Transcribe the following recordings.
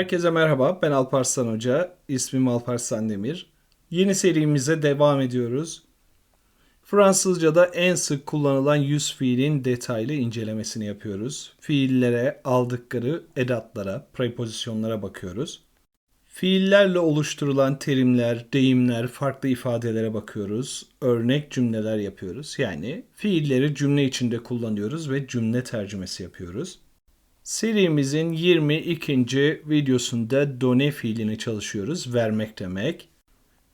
Herkese merhaba, ben Alparslan Hoca, ismim Alparslan Demir. Yeni serimize devam ediyoruz. Fransızca'da en sık kullanılan yüz fiilin detaylı incelemesini yapıyoruz. Fiillere, aldıkları edatlara, prepozisyonlara bakıyoruz. Fiillerle oluşturulan terimler, deyimler, farklı ifadelere bakıyoruz. Örnek cümleler yapıyoruz. Yani fiilleri cümle içinde kullanıyoruz ve cümle tercümesi yapıyoruz. Serimizin 22. videosunda done fiilini çalışıyoruz. Vermek demek.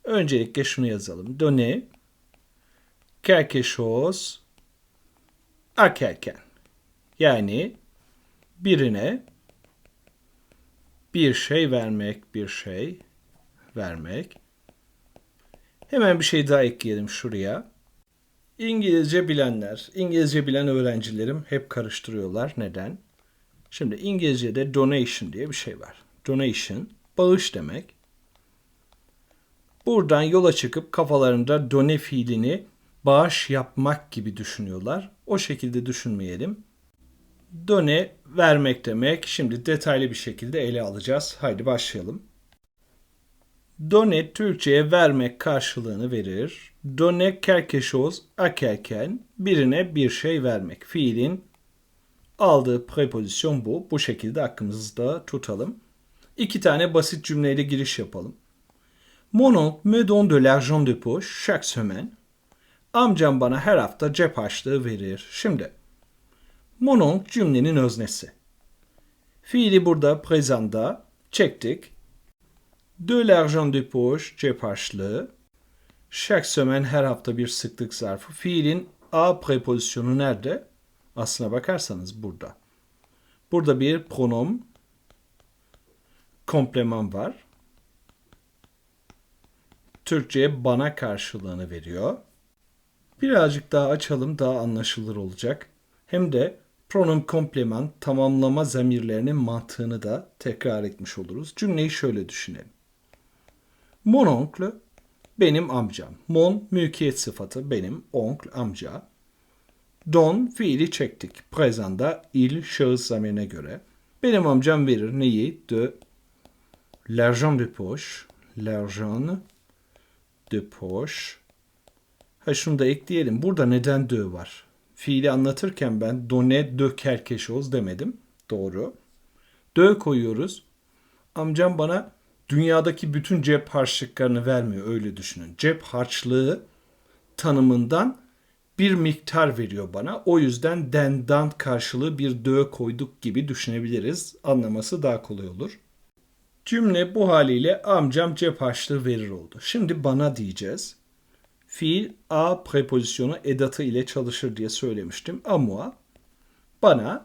Öncelikle şunu yazalım. Donner quelque chose à quelqu'un. Yani birine bir şey vermek, bir şey vermek. Hemen bir şey daha ekleyelim şuraya. İngilizce bilenler, İngilizce bilen öğrencilerim hep karıştırıyorlar. Neden? Şimdi İngilizce'de donation diye bir şey var. Donation, bağış demek. Buradan yola çıkıp kafalarında done fiilini bağış yapmak gibi düşünüyorlar. O şekilde düşünmeyelim. Done vermek demek. Şimdi detaylı bir şekilde ele alacağız. Haydi başlayalım. Done Türkçe'ye vermek karşılığını verir. Done à quelqu'un birine bir şey vermek. Fiilin aldığı prepozisyon bu. Bu şekilde aklımızda tutalım. İki tane basit cümleyle giriş yapalım. Mon oncle me donne de l'argent de poche chaque semaine. Amcam bana her hafta cep harçlığı verir. Şimdi mon oncle cümlenin öznesi. Fiili burada prezanda çektik. De l'argent de poche cep harçlığı. Chaque semaine her hafta bir sıklık zarfı. Fiilin a prepozisyonu nerede? Aslına bakarsanız burada. Burada bir pronom kompleman var. Türkçe'ye bana karşılığını veriyor. Birazcık daha açalım daha anlaşılır olacak. Hem de pronom kompleman tamamlama zamirlerinin mantığını da tekrar etmiş oluruz. Cümleyi şöyle düşünelim. Mon oncle benim amcam. Mon mülkiyet sıfatı benim oncle amca. Don fiili çektik. Prezanda il şahıs zamirine göre. Benim amcam verir neyi? De l'argent de poche. L'argent de poche. Ha şunu da ekleyelim. Burada neden de var? Fiili anlatırken ben donne de quelque chose demedim. Doğru. De koyuyoruz. Amcam bana dünyadaki bütün cep harçlıklarını vermiyor öyle düşünün. Cep harçlığı tanımından bir miktar veriyor bana. O yüzden dendan karşılığı bir dö koyduk gibi düşünebiliriz. Anlaması daha kolay olur. Cümle bu haliyle amcam cep harçlığı verir oldu. Şimdi bana diyeceğiz. Fiil a prepozisyonu edatı ile çalışır diye söylemiştim. Amua bana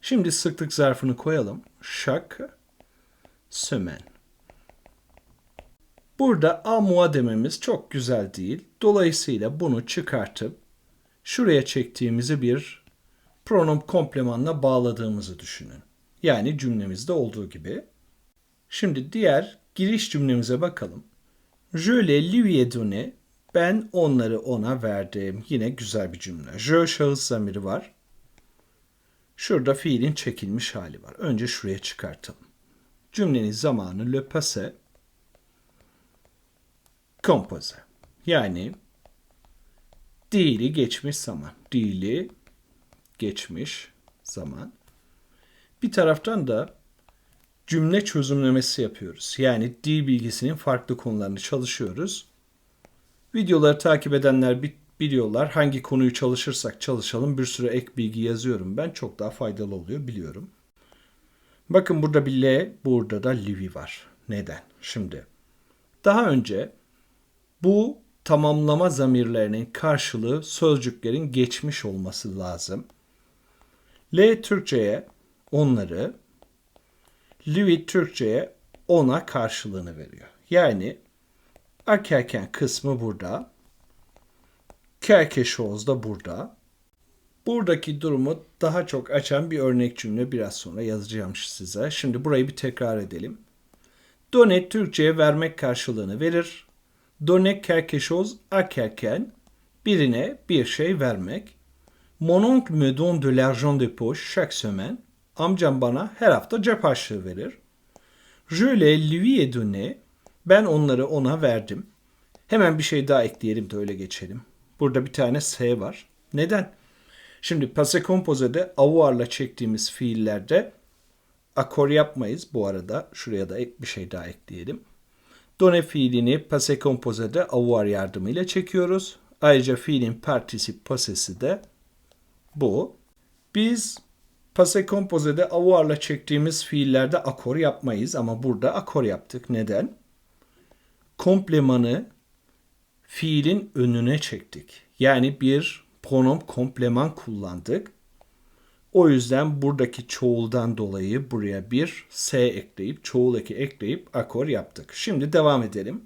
şimdi sıklık zarfını koyalım. Chaque semaine. Burada amua dememiz çok güzel değil. Dolayısıyla bunu çıkartıp şuraya çektiğimizi bir pronom komplemanla bağladığımızı düşünün. Yani cümlemizde olduğu gibi. Şimdi diğer giriş cümlemize bakalım. Je les lui ai donné. Ben onları ona verdim. Yine güzel bir cümle. Je şahıs zamiri var. Şurada fiilin çekilmiş hali var. Önce şuraya çıkartalım. Cümlenin zamanı le passé composé. Yani Dili geçmiş zaman. Dili geçmiş zaman. Bir taraftan da cümle çözümlemesi yapıyoruz. Yani dil bilgisinin farklı konularını çalışıyoruz. Videoları takip edenler biliyorlar. Hangi konuyu çalışırsak çalışalım bir sürü ek bilgi yazıyorum. Ben çok daha faydalı oluyor biliyorum. Bakın burada bir L, burada da Livi var. Neden? Şimdi daha önce bu tamamlama zamirlerinin karşılığı sözcüklerin geçmiş olması lazım. L Türkçe'ye onları, Louis Türkçe'ye ona karşılığını veriyor. Yani akerken kısmı burada, chose da burada. Buradaki durumu daha çok açan bir örnek cümle biraz sonra yazacağım size. Şimdi burayı bir tekrar edelim. Donate Türkçe'ye vermek karşılığını verir donner quelque chose à quelqu'un, birine bir şey vermek. Mon oncle me donne de l'argent de poche chaque semaine. Amcam bana her hafta cep harçlığı verir. Je les lui ai donné. Ben onları ona verdim. Hemen bir şey daha ekleyelim de öyle geçelim. Burada bir tane S var. Neden? Şimdi passé composé'de avuarla çektiğimiz fiillerde akor yapmayız bu arada. Şuraya da bir şey daha ekleyelim. Donne fiilini passé composé'de avoir yardımıyla çekiyoruz. Ayrıca fiilin particip passesi de bu. Biz passé composé'de avoir'la çektiğimiz fiillerde akor yapmayız ama burada akor yaptık. Neden? Komplemanı fiilin önüne çektik. Yani bir pronom kompleman kullandık. O yüzden buradaki çoğuldan dolayı buraya bir S ekleyip, çoğul eki ekleyip akor yaptık. Şimdi devam edelim.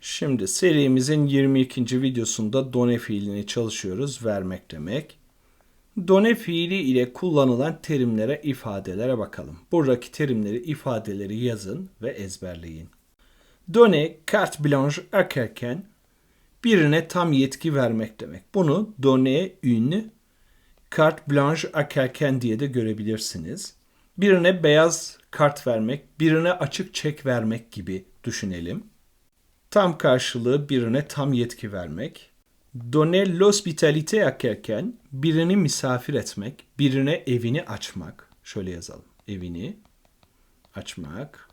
Şimdi serimizin 22. videosunda done fiilini çalışıyoruz. Vermek demek. Done fiili ile kullanılan terimlere, ifadelere bakalım. Buradaki terimleri, ifadeleri yazın ve ezberleyin. Done, carte blanche akarken birine tam yetki vermek demek. Bunu donner une carte blanche akarken diye de görebilirsiniz. Birine beyaz kart vermek, birine açık çek vermek gibi düşünelim. Tam karşılığı birine tam yetki vermek. Donner l'hospitalité à quelqu'un, birini misafir etmek, birine evini açmak. Şöyle yazalım. Evini açmak.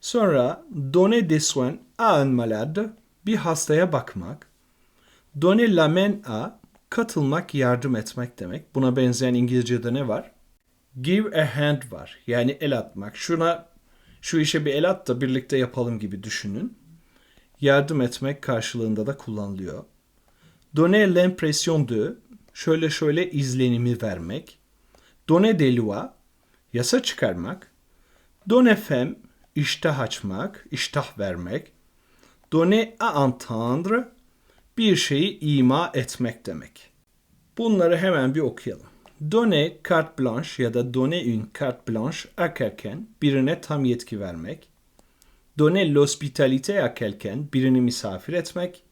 Sonra donner des soins à un malade, bir hastaya bakmak. Donner la main à, katılmak, yardım etmek demek. Buna benzeyen İngilizce'de ne var? Give a hand var. Yani el atmak. Şuna şu işe bir el at da birlikte yapalım gibi düşünün. Yardım etmek karşılığında da kullanılıyor. Donner l'impression de, şöyle şöyle izlenimi vermek. Donner des lois, yasa çıkarmak. Donner femme, iştah açmak, iştah vermek. Donner à entendre, bir şeyi ima etmek demek. Bunları hemen bir okuyalım. Donner carte blanche ya da donner une carte blanche à birine tam yetki vermek. Donner l'hospitalité à quelqu'un, birini misafir etmek.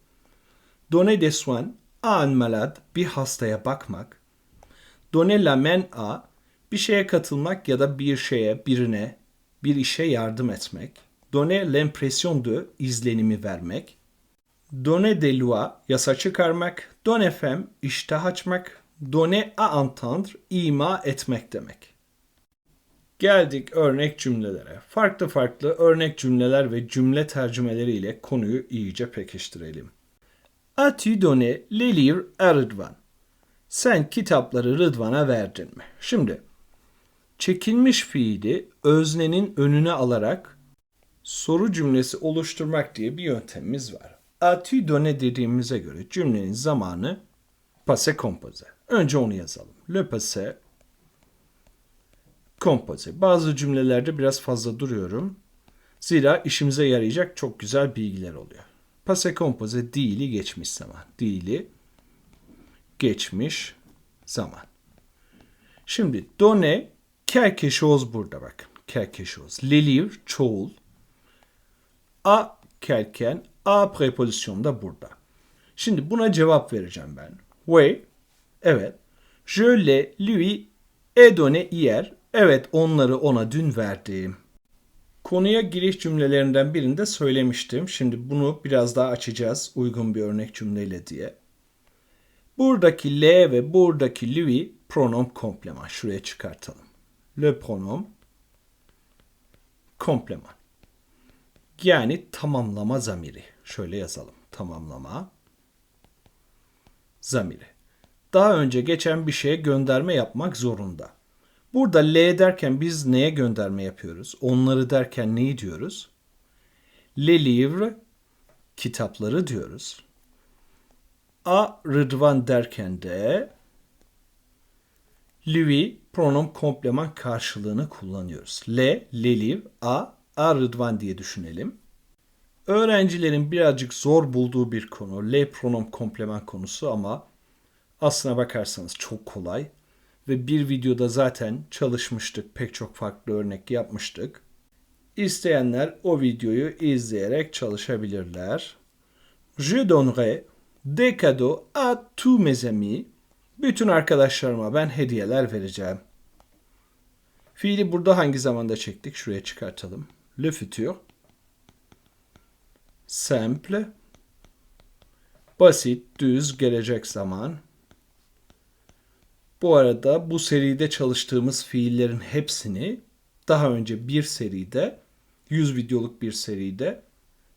Donner des soins à un malade, bir hastaya bakmak. Donner la main à, bir şeye katılmak ya da bir şeye, birine, bir işe yardım etmek. Donner l'impression de, izlenimi vermek. Donner des lois, yasa çıkarmak. Donner femme, iştah açmak. Donner à entendre, ima etmek demek. Geldik örnek cümlelere. Farklı farklı örnek cümleler ve cümle tercümeleri ile konuyu iyice pekiştirelim. As-tu donné les livres à Rıdvan? Sen kitapları Rıdvan'a verdin mi? Şimdi çekilmiş fiili öznenin önüne alarak soru cümlesi oluşturmak diye bir yöntemimiz var. As-tu donné dediğimize göre cümlenin zamanı passé composé. Önce onu yazalım. Le passé composé. Bazı cümlelerde biraz fazla duruyorum. Zira işimize yarayacak çok güzel bilgiler oluyor. Passé composé değili geçmiş zaman. Değili geçmiş zaman. Şimdi quelque chose burada bak. Chose. Les livres çoğul. A quelqu'un A prepozisyonu da burada. Şimdi buna cevap vereceğim ben. Oui. Evet. Je les lui ai donné hier. Evet onları ona dün verdim. Konuya giriş cümlelerinden birinde söylemiştim. Şimdi bunu biraz daha açacağız uygun bir örnek cümleyle diye. Buradaki le ve buradaki lui pronom kompleman. Şuraya çıkartalım. Le pronom kompleman. Yani tamamlama zamiri. Şöyle yazalım. Tamamlama zamiri. Daha önce geçen bir şeye gönderme yapmak zorunda. Burada L derken biz neye gönderme yapıyoruz? Onları derken neyi diyoruz? Le livre kitapları diyoruz. A Rıdvan derken de lui pronom kompleman karşılığını kullanıyoruz. Le, le livre, a, a Rıdvan diye düşünelim. Öğrencilerin birazcık zor bulduğu bir konu. Le pronom kompleman konusu ama aslına bakarsanız çok kolay. Ve bir videoda zaten çalışmıştık. Pek çok farklı örnek yapmıştık. İsteyenler o videoyu izleyerek çalışabilirler. Je donnerai des cadeaux à tous mes amis. Bütün arkadaşlarıma ben hediyeler vereceğim. Fiili burada hangi zamanda çektik? Şuraya çıkartalım. Le futur. Simple. Basit, düz, gelecek zaman. Bu arada bu seride çalıştığımız fiillerin hepsini daha önce bir seride, 100 videoluk bir seride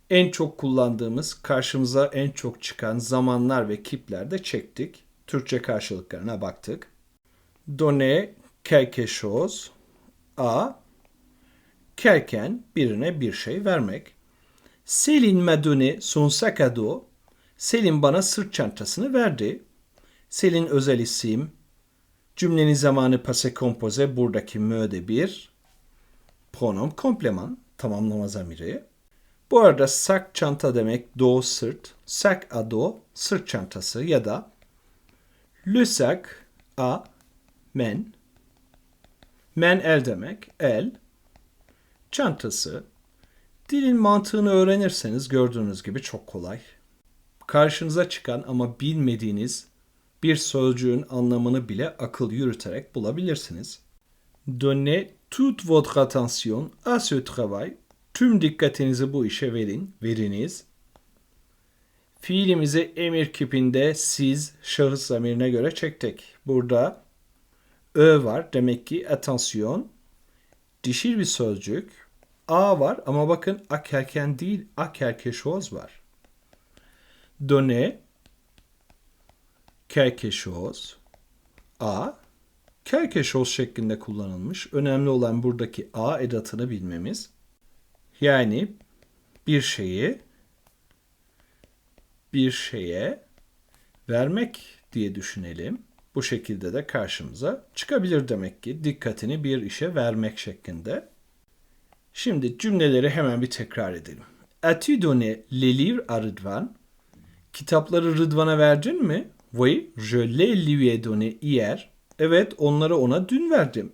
en çok kullandığımız, karşımıza en çok çıkan zamanlar ve kiplerde çektik. Türkçe karşılıklarına baktık. Donner quelque chose a quelqu'un birine bir şey vermek. Selin donné son dos. Selin bana sırt çantasını verdi. Selin özel isim. Cümlenin zamanı passé composé buradaki mö'de bir. Pronom kompleman tamamlama zamiri. Bu arada sak çanta demek do sırt. À dos sırt çantası ya da le sac à men. Men el demek. El. Çantası. Dilin mantığını öğrenirseniz gördüğünüz gibi çok kolay. Karşınıza çıkan ama bilmediğiniz bir sözcüğün anlamını bile akıl yürüterek bulabilirsiniz. Donnez toute votre attention à ce travail. Tüm dikkatinizi bu işe verin, veriniz. Fiilimizi emir kipinde siz şahıs zamirine göre çektik. Burada ö var demek ki attention. Dişil bir sözcük. A var ama bakın akerken değil akerkeşoz var. Quelque chose a chose şeklinde kullanılmış. Önemli olan buradaki a edatını bilmemiz. Yani bir şeyi bir şeye vermek diye düşünelim. Bu şekilde de karşımıza çıkabilir demek ki dikkatini bir işe vermek şeklinde. Şimdi cümleleri hemen bir tekrar edelim. As-tu donné les livres à Rıdvan? Kitapları Rıdvan'a verdin mi? Oui, je les lui ai donné hier. Evet, onları ona dün verdim.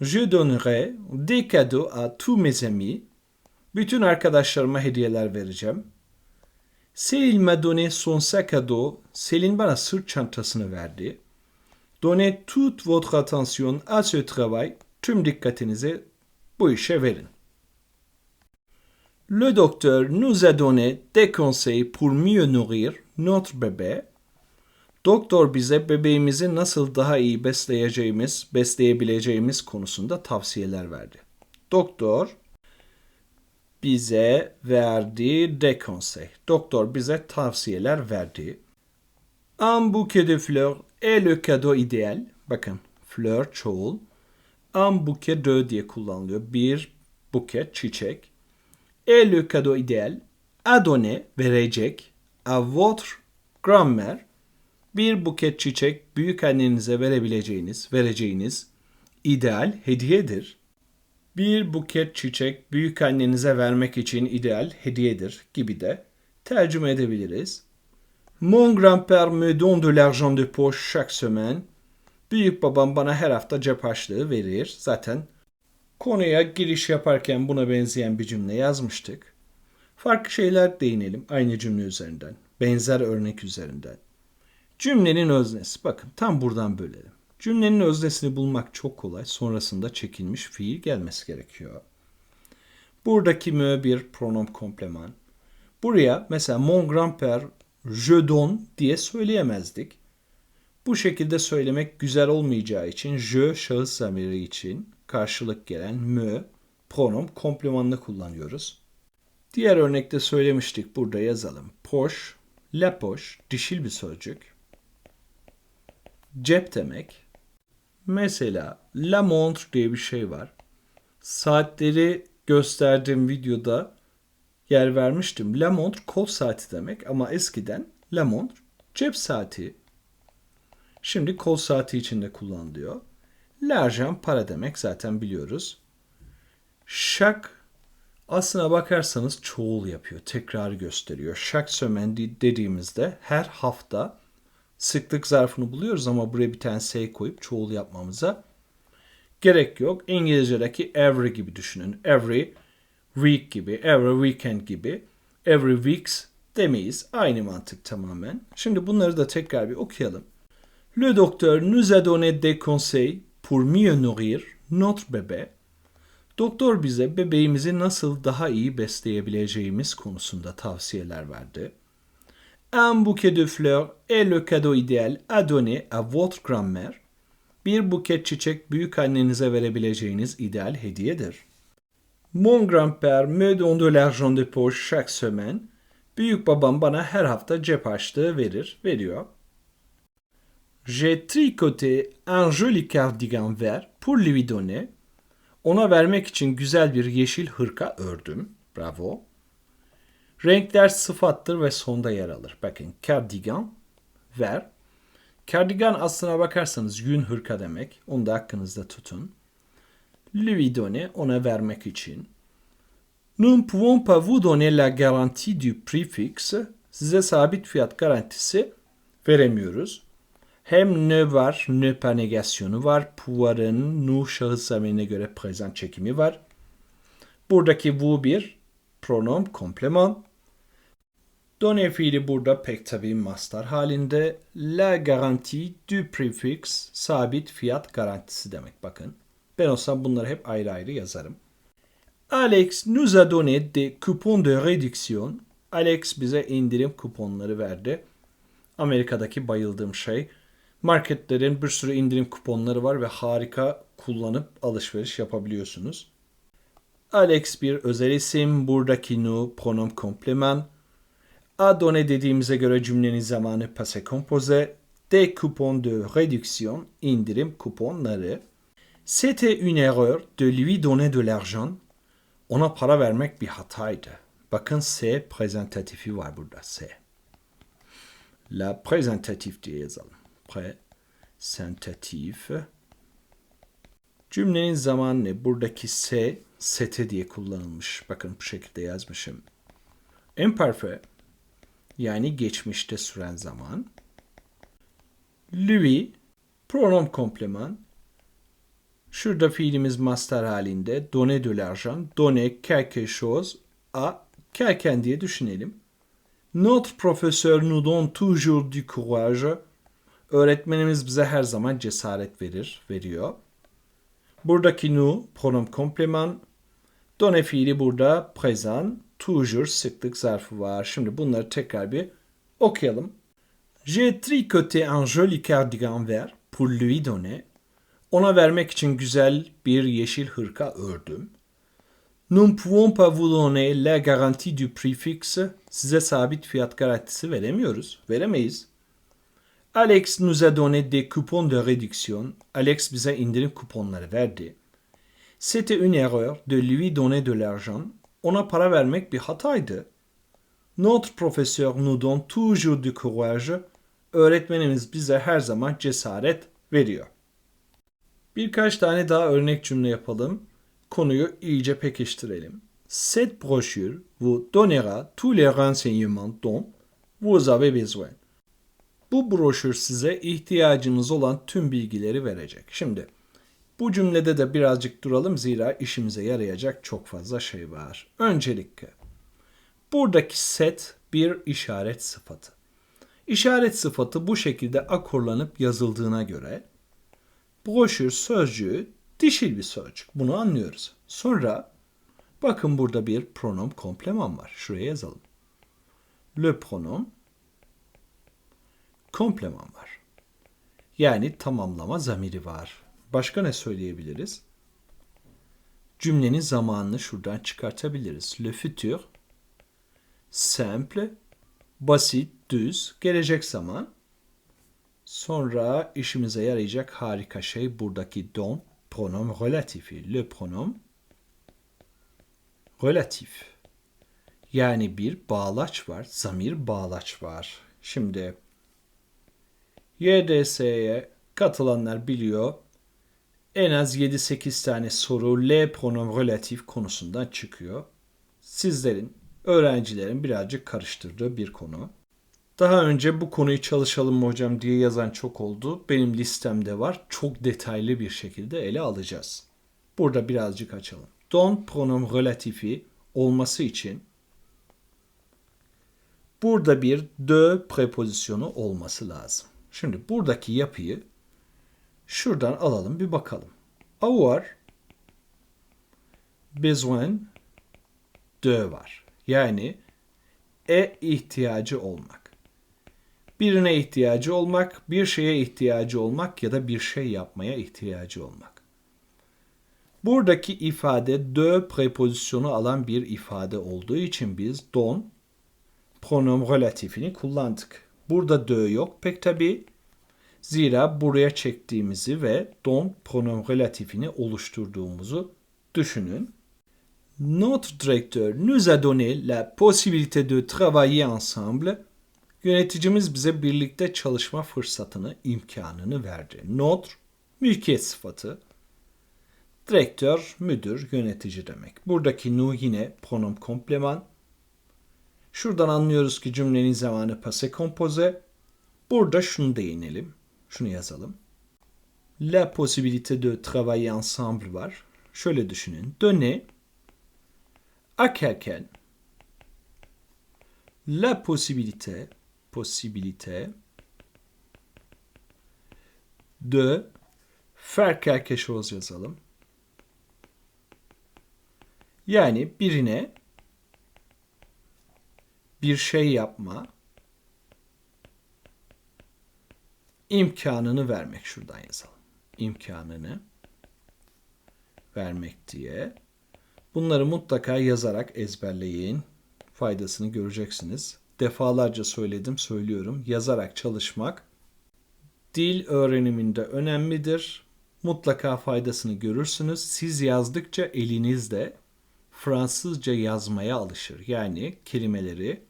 Je donnerai des cadeaux à tous mes amis. Bütün arkadaşlarıma hediyeler vereceğim. Selin m'a donné son sac à dos. Selin bana sırt çantasını verdi. Donnez toute votre attention à ce travail. Tüm dikkatinizi bu işe verin. Le docteur nous a donné des conseils pour mieux nourrir notre bébé. Doktor bize bebeğimizi nasıl daha iyi besleyeceğimiz, besleyebileceğimiz konusunda tavsiyeler verdi. Doktor bize verdi des conseils. Doktor bize tavsiyeler verdi. Un bouquet de fleurs est le cadeau idéal. Bakın fleur çoğul. Un bouquet de diye kullanılıyor. Bir buket çiçek. Et le cadeau idéal à donner verecek à votre grand-mère bir buket çiçek büyük annenize verebileceğiniz, vereceğiniz ideal hediyedir. Bir buket çiçek büyük annenize vermek için ideal hediyedir gibi de tercüme edebiliriz. Mon grand-père me donne de l'argent de poche chaque semaine. Büyük babam bana her hafta cep harçlığı verir. Zaten konuya giriş yaparken buna benzeyen bir cümle yazmıştık. Farklı şeyler değinelim aynı cümle üzerinden. Benzer örnek üzerinden. Cümlenin öznesi. Bakın tam buradan bölelim. Cümlenin öznesini bulmak çok kolay. Sonrasında çekilmiş fiil gelmesi gerekiyor. Buradaki mö bir pronom kompleman. Buraya mesela mon grand-père je donne diye söyleyemezdik. Bu şekilde söylemek güzel olmayacağı için je şahıs zamiri için karşılık gelen mö pronom komplemanını kullanıyoruz. Diğer örnekte söylemiştik burada yazalım. Poş, la poş dişil bir sözcük. Cep demek. Mesela la montre diye bir şey var. Saatleri gösterdiğim videoda yer vermiştim. La montre kol saati demek ama eskiden la montre cep saati. Şimdi kol saati içinde kullanılıyor. L'argent para demek zaten biliyoruz. Chaque aslına bakarsanız çoğul yapıyor. Tekrar gösteriyor. Chaque semaine dediğimizde her hafta sıklık zarfını buluyoruz ama buraya bir tane S koyup çoğul yapmamıza gerek yok. İngilizce'deki every gibi düşünün. Every week gibi, every weekend gibi, every weeks demeyiz. Aynı mantık tamamen. Şimdi bunları da tekrar bir okuyalım. Le docteur nous a donné des conseils pour mieux nourrir notre bebe. Doktor bize bebeğimizi nasıl daha iyi besleyebileceğimiz konusunda tavsiyeler verdi. Un bouquet de fleurs est le cadeau idéal à donner à votre grand-mère. Bir buket çiçek büyük annenize verebileceğiniz ideal hediyedir. Mon grand-père me donne de l'argent de poche chaque semaine. Büyük babam bana her hafta cep harçlığı verir, veriyor. J'ai tricoté un joli cardigan vert pour lui donner. Ona vermek için güzel bir yeşil hırka ördüm. Bravo. Renkler sıfattır ve sonda yer alır. Bakın cardigan, ver. Cardigan aslına bakarsanız yün hırka demek. Onu da hakkınızda tutun. Lui donner, ona vermek için. Nous ne pouvons pas vous donner la garantie du prix fixe. Size sabit fiyat garantisi veremiyoruz. Hem ne var, ne pas negasyonu var. Pouvoir'ın nu şahıs zamirine göre present çekimi var. Buradaki vous bir pronom kompleman. Donner fiili burada pek tabii mastar halinde. La garantie du prefix sabit fiyat garantisi demek bakın. Ben olsam bunları hep ayrı ayrı yazarım. Alex nous a donné des coupons de réduction. Alex bize indirim kuponları verdi. Amerika'daki bayıldığım şey. Marketlerin bir sürü indirim kuponları var ve harika kullanıp alışveriş yapabiliyorsunuz. Alex bir özel isim. Buradaki nous pronom kompleman. A donné dediğimize göre cümlenin zamanı passé composé. Des coupons de réduction, indirim kuponları. C'était une erreur de lui donner de l'argent. Ona para vermek bir hataydı. Bakın S prezentatifi var burada S. La prezentatif diye yazalım. Prezentatif. Cümlenin zamanı ne? Buradaki S, sete diye kullanılmış. Bakın bu şekilde yazmışım. Imparfait yani geçmişte süren zaman. Lui, pronom kompleman. Şurada fiilimiz master halinde. Donner de l'argent, donner quelque chose à quelqu'un diye düşünelim. Notre professeur nous donne toujours du courage. Öğretmenimiz bize her zaman cesaret verir, veriyor. Buradaki nous, pronom kompleman. Donner fiili burada present, toujours sıklık zarfı var. Şimdi bunları tekrar bir okuyalım. J'ai tricoté un joli cardigan vert pour lui donner. Ona vermek için güzel bir yeşil hırka ördüm. Nous pouvons pas vous donner la garantie du prix fixe. Size sabit fiyat garantisi veremiyoruz. Veremeyiz. Alex nous a donné des coupons de réduction. Alex bize indirim kuponları verdi. C'était une erreur de lui donner de l'argent. Ona para vermek bir hataydı. Notre professeur nous donne toujours du courage. Öğretmenimiz bize her zaman cesaret veriyor. Birkaç tane daha örnek cümle yapalım. Konuyu iyice pekiştirelim. Cette brochure vous donnera tous les renseignements dont vous avez besoin. Bu broşür size ihtiyacınız olan tüm bilgileri verecek. Şimdi bu cümlede de birazcık duralım zira işimize yarayacak çok fazla şey var. Öncelikle buradaki set bir işaret sıfatı. İşaret sıfatı bu şekilde akorlanıp yazıldığına göre broşür sözcüğü dişil bir sözcük. Bunu anlıyoruz. Sonra bakın burada bir pronom kompleman var. Şuraya yazalım. Le pronom kompleman var. Yani tamamlama zamiri var. Başka ne söyleyebiliriz? Cümlenin zamanını şuradan çıkartabiliriz. Le futur, simple, basit, düz, gelecek zaman. Sonra işimize yarayacak harika şey buradaki don pronom relatifi. Le pronom relatif. Yani bir bağlaç var, zamir bağlaç var. Şimdi YDS'ye katılanlar biliyor. En az 7-8 tane soru L pronom relatif konusundan çıkıyor. Sizlerin, öğrencilerin birazcık karıştırdığı bir konu. Daha önce bu konuyu çalışalım mı hocam diye yazan çok oldu. Benim listemde var. Çok detaylı bir şekilde ele alacağız. Burada birazcık açalım. Don pronom relatifi olması için burada bir de prepozisyonu olması lazım. Şimdi buradaki yapıyı şuradan alalım bir bakalım. avoir besoin de var. Yani e ihtiyacı olmak. Birine ihtiyacı olmak, bir şeye ihtiyacı olmak ya da bir şey yapmaya ihtiyacı olmak. Buradaki ifade de prepozisyonu alan bir ifade olduğu için biz don pronom relatifini kullandık. Burada de yok pek tabi. Zira buraya çektiğimizi ve don pronom relatifini oluşturduğumuzu düşünün. Notre directeur nous a donné la possibilité de travailler ensemble. Yöneticimiz bize birlikte çalışma fırsatını, imkanını verdi. Notre, mülkiyet sıfatı. Direktör, müdür, yönetici demek. Buradaki nous yine pronom kompleman. Şuradan anlıyoruz ki cümlenin zamanı passé composé. Burada şunu değinelim. Şunu yazalım. La possibilité de travailler ensemble var. Şöyle düşünün. Donner à la possibilité, possibilité de faire quelque chose yazalım. Yani birine bir şey yapma imkanını vermek şuradan yazalım. İmkanını vermek diye. Bunları mutlaka yazarak ezberleyin. Faydasını göreceksiniz. Defalarca söyledim, söylüyorum. Yazarak çalışmak dil öğreniminde önemlidir. Mutlaka faydasını görürsünüz. Siz yazdıkça eliniz de Fransızca yazmaya alışır. Yani kelimeleri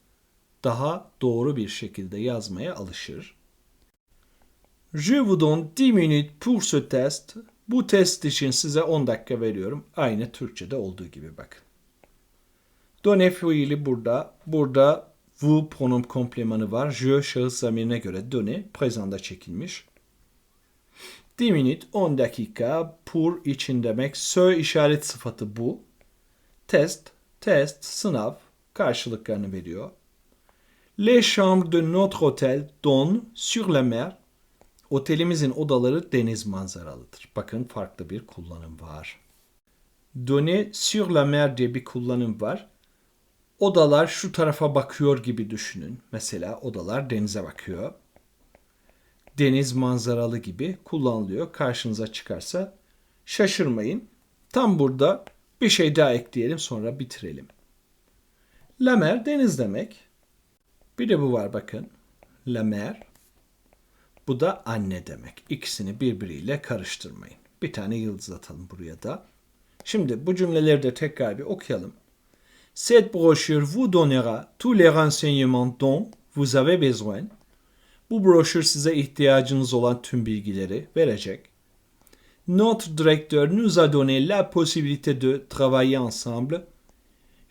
daha doğru bir şekilde yazmaya alışır. Je vous donne 10 minutes pour ce test. Bu test için size 10 dakika veriyorum. Aynı Türkçe'de olduğu gibi bakın. Donne fiili burada. Burada vous pronom komplemanı var. Je şahıs zamirine göre donne prezanda çekilmiş. 10 minut 10 dakika pour için demek. Sö işaret sıfatı bu. Test, test, sınav karşılıklarını veriyor. Les chambres de notre hôtel donnent sur la mer. Otelimizin odaları deniz manzaralıdır. Bakın farklı bir kullanım var. Donner sur la mer diye bir kullanım var. Odalar şu tarafa bakıyor gibi düşünün. Mesela odalar denize bakıyor. Deniz manzaralı gibi kullanılıyor. Karşınıza çıkarsa şaşırmayın. Tam burada bir şey daha ekleyelim sonra bitirelim. La mer deniz demek. Bir de bu var bakın. La mer. Bu da anne demek. İkisini birbiriyle karıştırmayın. Bir tane yıldız atalım buraya da. Şimdi bu cümleleri de tekrar bir okuyalım. Cette brochure vous donnera tous les renseignements dont vous avez besoin. Bu broşür size ihtiyacınız olan tüm bilgileri verecek. Notre directeur nous a donné la possibilité de travailler ensemble.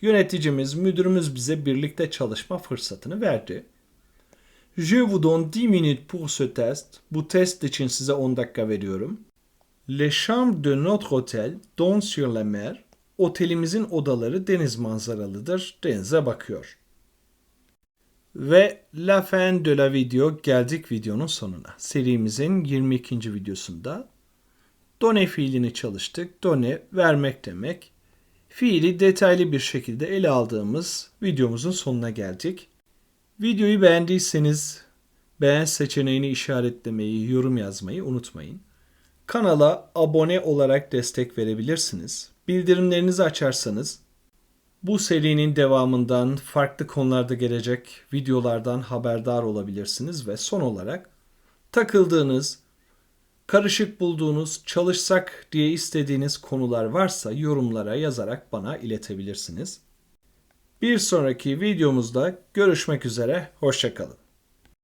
Yöneticimiz, müdürümüz bize birlikte çalışma fırsatını verdi. Je vous donne 10 minutes pour ce test. Bu test için size 10 dakika veriyorum. Les chambres de notre hôtel donnent sur la mer. Otelimizin odaları deniz manzaralıdır. Denize bakıyor. Ve la fin de la video geldik videonun sonuna. Serimizin 22. videosunda done fiilini çalıştık. Done vermek demek. Fiili detaylı bir şekilde ele aldığımız videomuzun sonuna geldik. Videoyu beğendiyseniz beğen seçeneğini işaretlemeyi, yorum yazmayı unutmayın. Kanala abone olarak destek verebilirsiniz. Bildirimlerinizi açarsanız bu serinin devamından farklı konularda gelecek videolardan haberdar olabilirsiniz ve son olarak takıldığınız, karışık bulduğunuz, çalışsak diye istediğiniz konular varsa yorumlara yazarak bana iletebilirsiniz. Bir sonraki videomuzda görüşmek üzere, hoşçakalın.